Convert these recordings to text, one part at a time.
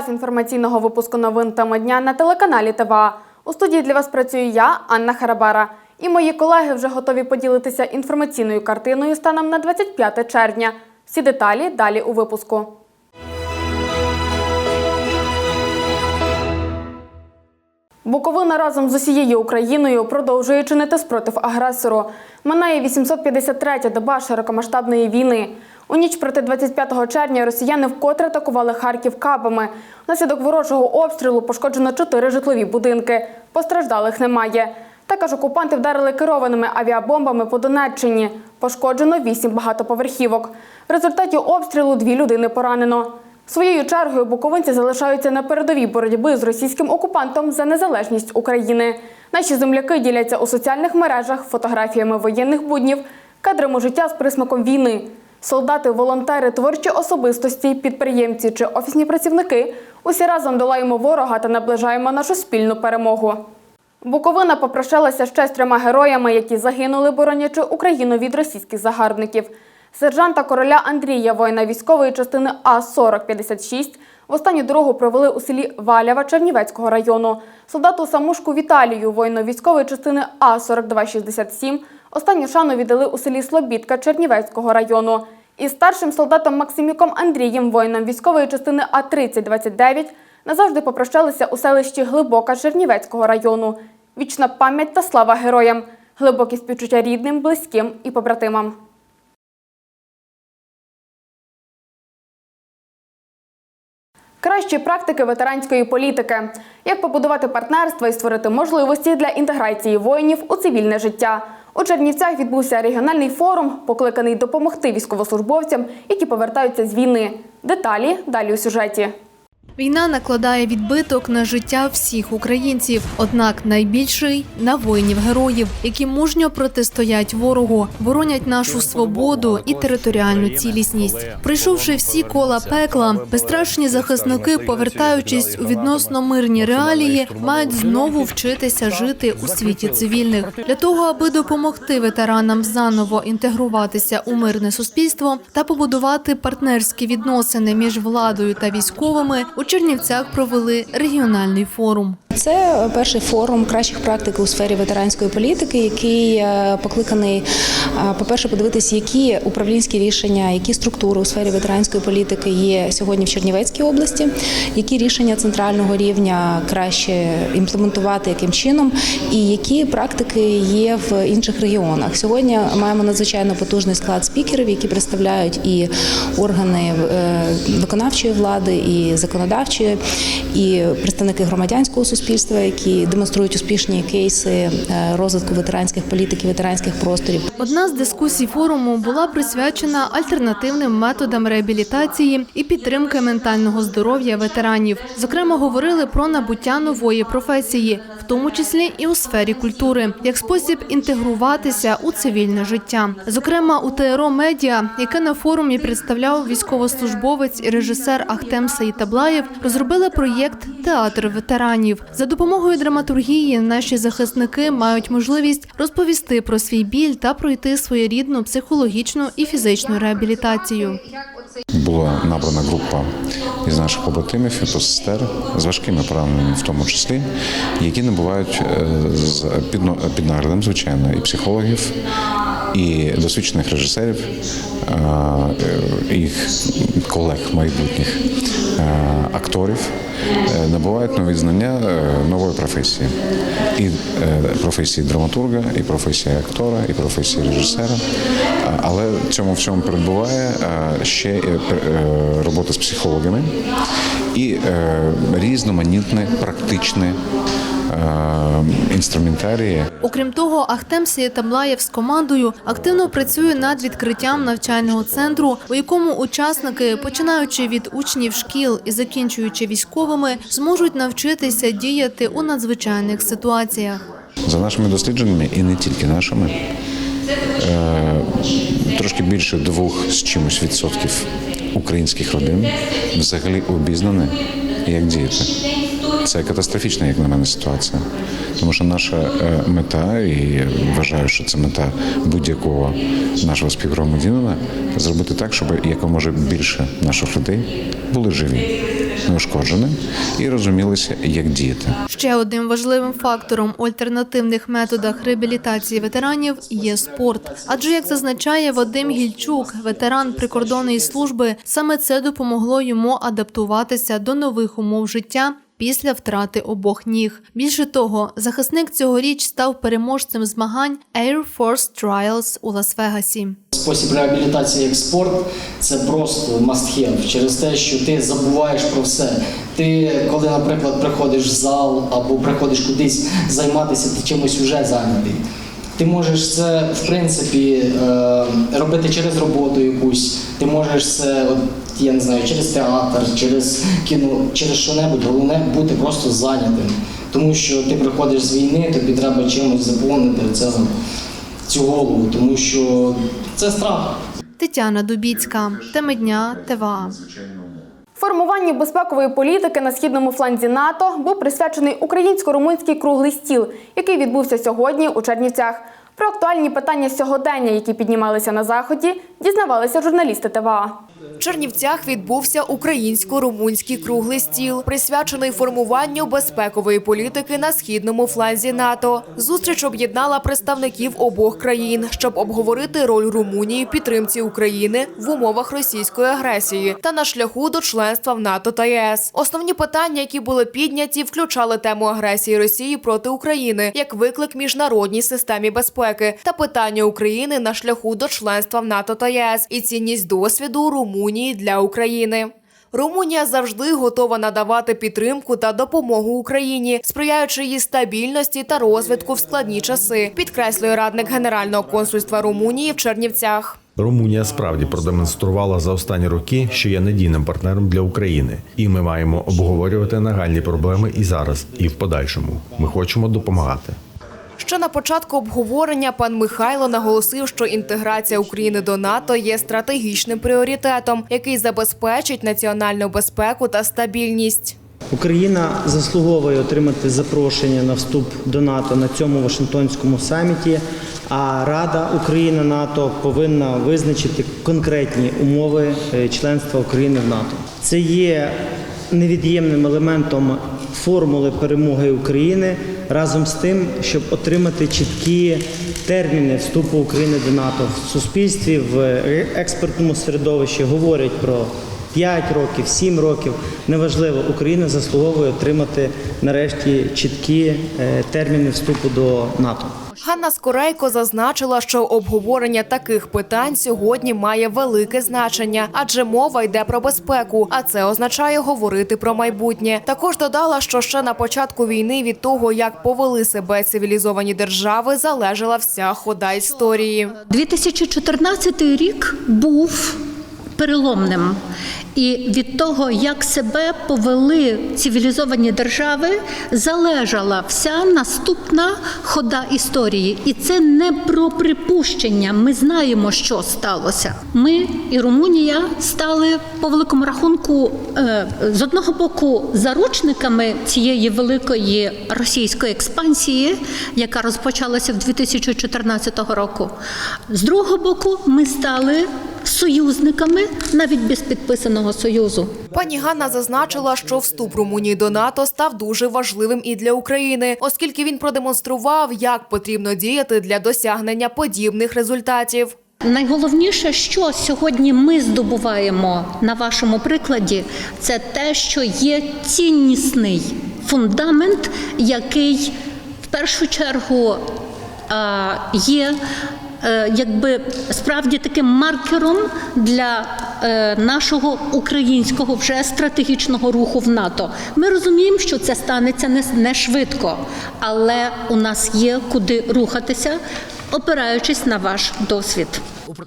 Час інформаційного випуску новин теми дня на телеканалі ТВА. У студії для вас працюю я, Анна Харабара. І мої колеги вже готові поділитися інформаційною картиною станом на 25 червня. Всі деталі далі у випуску. Буковина разом з усією Україною продовжує чинити спротив агресору. Минає 853-я доба широкомасштабної війни. У ніч проти 25 червня росіяни вкотре атакували Харків кабами. Внаслідок ворожого обстрілу пошкоджено чотири житлові будинки. Постраждалих немає. Також окупанти вдарили керованими авіабомбами по Донеччині. Пошкоджено вісім багатоповерхівок. В результаті обстрілу дві людини поранено. Своєю чергою буковинці залишаються на передовій боротьби з російським окупантом за незалежність України. Наші земляки діляться у соціальних мережах фотографіями воєнних буднів, кадрами життя з присмаком війни. Солдати, волонтери, творчі особистості, підприємці чи офісні працівники усі разом долаємо ворога та наближаємо нашу спільну перемогу. Буковина попрощалася ще з трьома героями, які загинули, боронячи Україну від російських загарбників. Сержанта короля Андрія, воїна військової частини А-4056, в останню дорогу провели у селі Валява Чернівецького району. Солдату Самушку Віталію, воїну військової частини А-4267, останню шану віддали у селі Слобідка Чернівецького району. Із старшим солдатом Максиміком Андрієм, воїном військової частини А-3029, назавжди попрощалися у селищі Глибока Чернівецького району. Вічна пам'ять та слава героям, глибокі співчуття рідним, близьким і побратимам. Кращі практики ветеранської політики. Як побудувати партнерства і створити можливості для інтеграції воїнів у цивільне життя. У Чернівцях відбувся регіональний форум, покликаний допомогти військовослужбовцям, які повертаються з війни. Деталі далі у сюжеті. Війна накладає відбиток на життя всіх українців, однак найбільший на воїнів-героїв, які мужньо протистоять ворогу, боронять нашу свободу і територіальну цілісність. Пройшовши всі кола пекла, безстрашні захисники, повертаючись у відносно мирні реалії, мають знову вчитися жити у світі цивільних для того, аби допомогти ветеранам заново інтегруватися у мирне суспільство та побудувати партнерські відносини між владою та військовими. Чернівцях провели регіональний форум. Це перший форум кращих практик у сфері ветеранської політики, який е, покликаний, е, по-перше, подивитися, які управлінські рішення, які структури у сфері ветеранської політики є сьогодні в Чернівецькій області, які рішення центрального рівня краще імплементувати яким чином, і які практики є в інших регіонах. Сьогодні маємо надзвичайно потужний склад спікерів, які представляють і органи е, виконавчої влади, і законодавчої, і представники громадянського суспільства, які демонструють успішні кейси е, розвитку ветеранських політик і ветеранських просторів. Одна з дискусій форуму була присвячена альтернативним методам реабілітації і підтримки ментального здоров'я ветеранів. Зокрема, говорили про набуття нової професії, в тому числі і у сфері культури, як спосіб інтегруватися у цивільне життя. Зокрема, у ТРО Медіа, яке на форумі представляв військовослужбовець і режисер Ахтем Саїтаблаєв, розробили проєкт Театр ветеранів. За допомогою драматургії наші захисники мають можливість розповісти про свій біль та пройти своєрідну психологічну і фізичну реабілітацію. Була набрана група із наших побратимів і посестер з важкими пораненнями, в тому числі, які набувають е, з під наглядом, звичайно, і психологів, і досвідчених режисерів, е, їх колег майбутніх е, акторів. е, Набувають нові знання нової професії. І професії драматурга, і професії актора, і професії режисера. Але цьому всьому передбуває е, ще робота з психологами і різноманітне практичне інструментарії. Окрім того, Ахтем Сієтаблаєв з командою активно працює над відкриттям навчального центру, у якому учасники, починаючи від учнів шкіл і закінчуючи військовими, зможуть навчитися діяти у надзвичайних ситуаціях. За нашими дослідженнями, і не тільки нашими, е, трошки більше двох з чимось відсотків українських родин взагалі обізнані, як діяти. Це катастрофічна, як на мене, ситуація. Тому що наша е, мета, і вважаю, що це мета будь-якого нашого співгромадянина, зробити так, щоб якомога більше наших людей були живі. неушкодженим і розумілися, як діяти. Ще одним важливим фактором у альтернативних методах реабілітації ветеранів є спорт. Адже як зазначає Вадим Гільчук, ветеран прикордонної служби, саме це допомогло йому адаптуватися до нових умов життя. Після втрати обох ніг. Більше того, захисник цьогоріч став переможцем змагань Air Force Trials у Лас-Вегасі. Спосіб реабілітації як спорт це просто must have через те, що ти забуваєш про все. Ти, коли, наприклад, приходиш в зал або приходиш кудись займатися, ти чимось вже зайнятий. Ти можеш це, в принципі, е, робити через роботу якусь. Ти можеш це, я не знаю, через театр, через кіно, через що-небудь. Головне бути просто зайнятим. Тому що ти приходиш з війни, тобі треба чимось заповнити це, цю голову, тому що це страх. Тетяна Дубіцька, теми дня ТВА. Формуванню безпекової політики на східному фланзі НАТО був присвячений українсько-румунський круглий стіл, який відбувся сьогодні у Чернівцях. Про актуальні питання сьогодення, які піднімалися на заході, дізнавалися журналісти ТВА. В Чернівцях відбувся українсько-румунський круглий стіл, присвячений формуванню безпекової політики на східному фланзі НАТО. Зустріч об'єднала представників обох країн, щоб обговорити роль Румунії підтримці України в умовах російської агресії та на шляху до членства в НАТО та ЄС. Основні питання, які були підняті, включали тему агресії Росії проти України як виклик міжнародній системі безпеки та питання України на шляху до членства в НАТО та і цінність досвіду Румунії для України. Румунія завжди готова надавати підтримку та допомогу Україні, сприяючи її стабільності та розвитку в складні часи, підкреслює радник Генерального консульства Румунії в Чернівцях. Румунія справді продемонструвала за останні роки, що є надійним партнером для України, і ми маємо обговорювати нагальні проблеми і зараз, і в подальшому. Ми хочемо допомагати. Ще на початку обговорення пан Михайло наголосив, що інтеграція України до НАТО є стратегічним пріоритетом, який забезпечить національну безпеку та стабільність. Україна заслуговує отримати запрошення на вступ до НАТО на цьому Вашингтонському саміті. А Рада Україна НАТО повинна визначити конкретні умови е, членства України в НАТО. Це є невід'ємним елементом формули перемоги України разом з тим, щоб отримати чіткі терміни вступу України до НАТО. В суспільстві в е, експертному середовищі говорять про 5 років, 7 років, неважливо, Україна заслуговує отримати нарешті чіткі е, терміни вступу до НАТО. Ганна Скорейко зазначила, що обговорення таких питань сьогодні має велике значення, адже мова йде про безпеку, а це означає говорити про майбутнє. Також додала, що ще на початку війни від того, як повели себе цивілізовані держави, залежала вся хода історії. 2014 рік був переломним. І від того, як себе повели цивілізовані держави, залежала вся наступна хода історії. І це не про припущення. Ми знаємо, що сталося. Ми і Румунія стали по великому рахунку е, з одного боку заручниками цієї великої російської експансії, яка розпочалася в 2014 року. З другого боку, ми стали союзниками навіть без підписаного союзу. Пані Ганна зазначила, що вступ Румунії до НАТО став дуже важливим і для України, оскільки він продемонстрував, як потрібно діяти для досягнення подібних результатів. Найголовніше, що сьогодні ми здобуваємо на вашому прикладі, це те, що є ціннісний фундамент, який в першу чергу є. Е, Якби справді таким маркером для е, нашого українського вже стратегічного руху в НАТО. Ми розуміємо, що це станеться не, не швидко, але у нас є куди рухатися, опираючись на ваш досвід.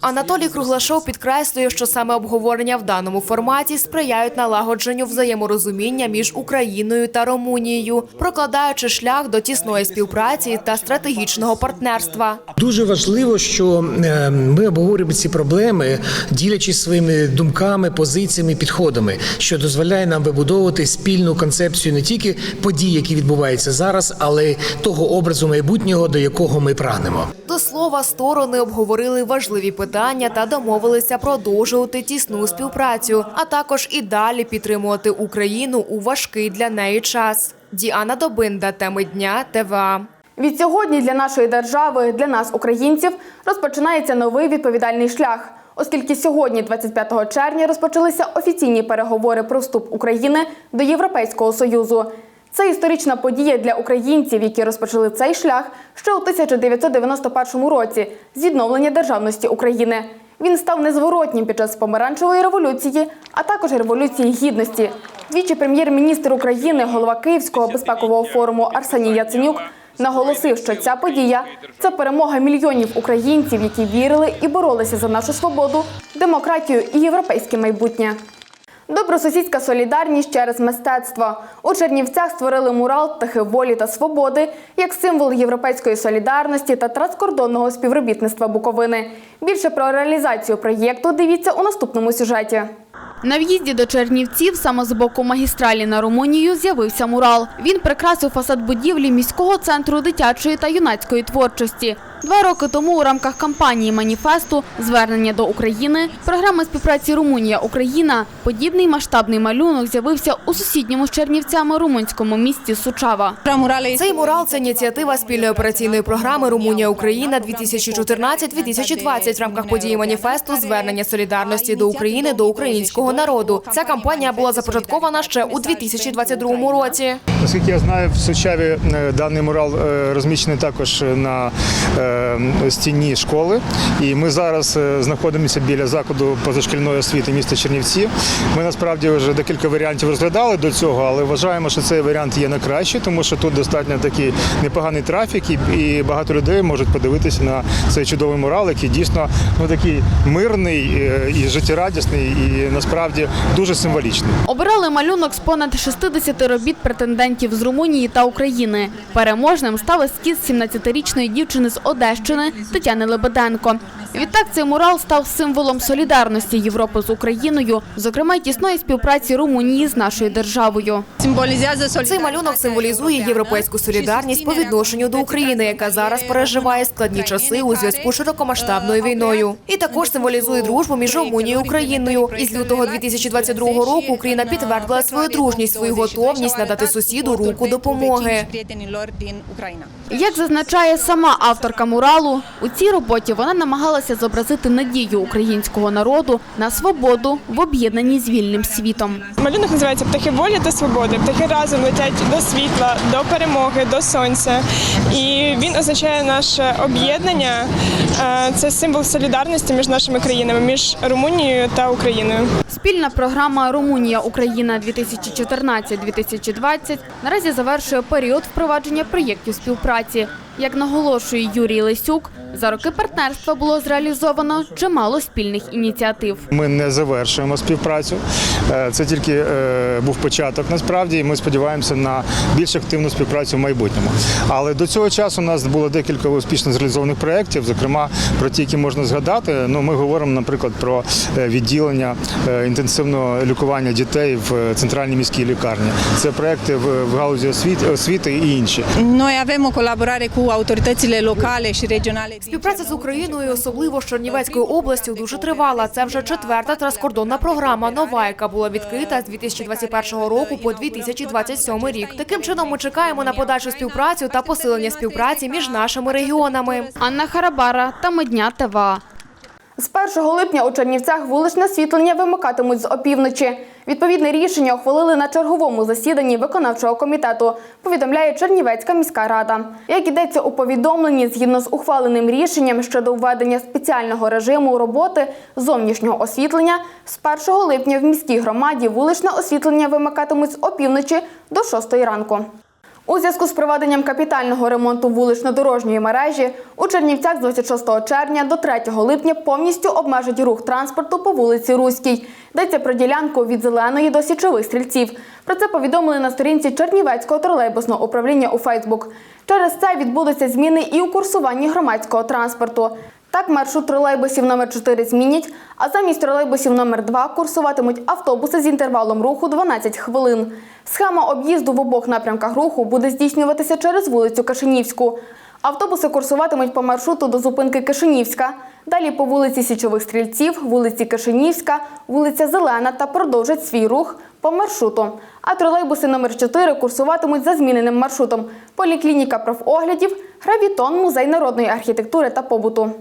Анатолій Круглашов підкреслює, що саме обговорення в даному форматі сприяють налагодженню взаєморозуміння між Україною та Румунією, прокладаючи шлях до тісної співпраці та стратегічного партнерства. Дуже важливо, що е, ми обговорюємо ці проблеми, ділячись своїми думками, позиціями, підходами, що дозволяє нам вибудовувати спільну концепцію не тільки подій, які відбуваються зараз, але й того образу майбутнього, до якого ми прагнемо. До слова, сторони обговорили важливі питання питання та домовилися продовжувати тісну співпрацю, а також і далі підтримувати Україну у важкий для неї час. Діана Добинда, теми дня ТВА. Від сьогодні для нашої держави, для нас, українців, розпочинається новий відповідальний шлях, оскільки сьогодні, 25 червня, розпочалися офіційні переговори про вступ України до Європейського Союзу. Це історична подія для українців, які розпочали цей шлях ще у 1991 році з відновлення державності України. Він став незворотнім під час помаранчевої революції, а також революції гідності. Двічі прем'єр-міністр України, голова Київського безпекового форуму Арсеній Яценюк наголосив, що ця подія це перемога мільйонів українців, які вірили і боролися за нашу свободу, демократію і європейське майбутнє. Добросусідська солідарність через мистецтво. У Чернівцях створили мурал Птахи волі та свободи як символ європейської солідарності та транскордонного співробітництва Буковини. Більше про реалізацію проєкту дивіться у наступному сюжеті. На в'їзді до Чернівців саме з боку магістралі на Румунію з'явився мурал. Він прикрасив фасад будівлі міського центру дитячої та юнацької творчості. Два роки тому у рамках кампанії маніфесту Звернення до України програми співпраці Румунія Україна подібний масштабний малюнок з'явився у сусідньому з Чернівцями румунському місті Сучава. Цей мурал це ініціатива спільної операційної програми Румунія Україна 2014-2020 в рамках події маніфесту Звернення солідарності до України до українського народу. Ця кампанія була започаткована ще у 2022 році. Наскільки я знаю, в Сучаві е, даний мурал е, розміщений також на е, стіні школи. І ми зараз знаходимося біля закладу позашкільної освіти міста Чернівці. Ми насправді вже декілька варіантів розглядали до цього, але вважаємо, що цей варіант є найкращий, тому що тут достатньо такий непоганий трафік, і, багато людей можуть подивитися на цей чудовий мурал, який дійсно ну такий мирний і життєрадісний, і насправді дуже символічний. Обирали малюнок з понад 60 робіт претендентів з Румунії та України. Переможним став ескіз 17-річної дівчини з Одещини Тетяни Лебеденко. Відтак цей мурал став символом солідарності Європи з Україною, зокрема й тісної співпраці Румунії з нашою державою. Цей малюнок символізує європейську солідарність по відношенню до України, яка зараз переживає складні часи у зв'язку з широкомасштабною війною. І також символізує дружбу між Румунією і Україною. Із лютого 2022 року Україна підтвердила свою дружність, свою готовність надати сусіду руку допомоги. Як зазначає сама авторка муралу, у цій роботі вона намагалася зобразити надію українського народу на свободу в об'єднанні з вільним світом. Малюнок називається Птахи волі та свободи. Птахи разом летять до світла, до перемоги, до сонця. І він означає наше об'єднання. Е, Це символ солідарності між нашими країнами, між Румунією та Україною. Спільна програма Румунія Україна 2014-2020 наразі завершує період впровадження проєктів співпраці. Як наголошує Юрій Лисюк, за роки партнерства було зреалізовано чимало спільних ініціатив. Ми не завершуємо співпрацю. Е, Це тільки е, був початок насправді, і ми сподіваємося на більш активну співпрацю в майбутньому. Але до цього часу у нас було декілька успішно зреалізованих проєктів, зокрема про ті, які можна згадати. Ну, ми говоримо, наприклад, про е, відділення інтенсивного лікування дітей в центральній міській лікарні. Це проекти в, галузі освіти, освіти і інші. Noi avem collaborare cu autoritățile locale și regionale. Співпраця з Україною, особливо з Чернівецькою областю, дуже тривала. Це вже четверта транскордонна програма, нова, яка була відкрита з 2021 року по 2027 рік. Таким чином, ми чекаємо на подальшу співпрацю та посилення співпраці між нашими регіонами. Анна Харабара та Медня ТВА. З 1 липня у Чернівцях вуличне освітлення вимикатимуть з опівночі. Відповідне рішення ухвалили на черговому засіданні виконавчого комітету, повідомляє Чернівецька міська рада. Як йдеться у повідомленні, згідно з ухваленим рішенням щодо введення спеціального режиму роботи зовнішнього освітлення, з 1 липня в міській громаді вуличне освітлення вимикатимуть з опівночі до 6 ранку. У зв'язку з проведенням капітального ремонту вулично-дорожньої мережі у Чернівцях з 26 червня до 3 липня повністю обмежать рух транспорту по вулиці Руській. Йдеться про ділянку від Зеленої до Січових стрільців. Про це повідомили на сторінці Чернівецького тролейбусного управління у Фейсбук. Через це відбудуться зміни і у курсуванні громадського транспорту. Так, маршрут тролейбусів номер 4 змінять, а замість тролейбусів номер 2 курсуватимуть автобуси з інтервалом руху 12 хвилин. Схема об'їзду в обох напрямках руху буде здійснюватися через вулицю Кашинівську. Автобуси курсуватимуть по маршруту до зупинки Кишинівська. Далі по вулиці Січових Стрільців, вулиці Кишинівська, вулиця Зелена та продовжать свій рух по маршруту. А тролейбуси номер 4 курсуватимуть за зміненим маршрутом. Поліклініка профоглядів, гравітон, музей народної архітектури та побуту.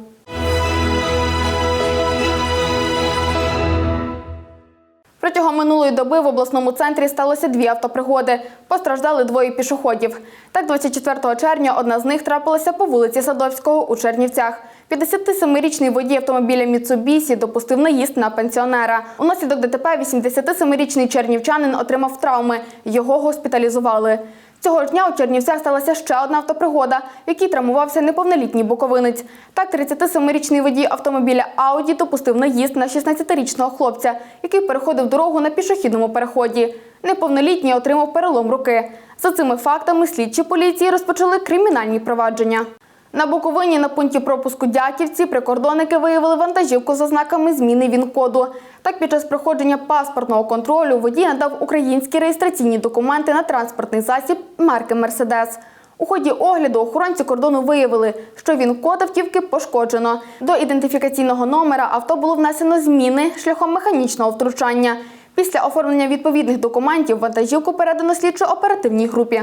Протягом минулої доби в обласному центрі сталося дві автопригоди. Постраждали двоє пішоходів. Так, 24 червня одна з них трапилася по вулиці Садовського у Чернівцях. 57-річний водій автомобіля Міцубісі допустив наїзд на пенсіонера. Унаслідок ДТП 87-річний чернівчанин отримав травми. Його госпіталізували. Цього ж дня у Чернівцях сталася ще одна автопригода, в якій травмувався неповнолітній буковинець. Так, 37-річний водій автомобіля Ауді допустив наїзд на 16-річного хлопця, який переходив дорогу на пішохідному переході. Неповнолітній отримав перелом руки. За цими фактами слідчі поліції розпочали кримінальні провадження. На Буковині на пункті пропуску Дяківці прикордонники виявили вантажівку з ознаками зміни ВІН-коду. Так, під час проходження паспортного контролю водій надав українські реєстраційні документи на транспортний засіб марки Мерседес. У ході огляду охоронці кордону виявили, що ВІН-код автівки пошкоджено. До ідентифікаційного номера авто було внесено зміни шляхом механічного втручання. Після оформлення відповідних документів вантажівку передано слідчо-оперативній групі.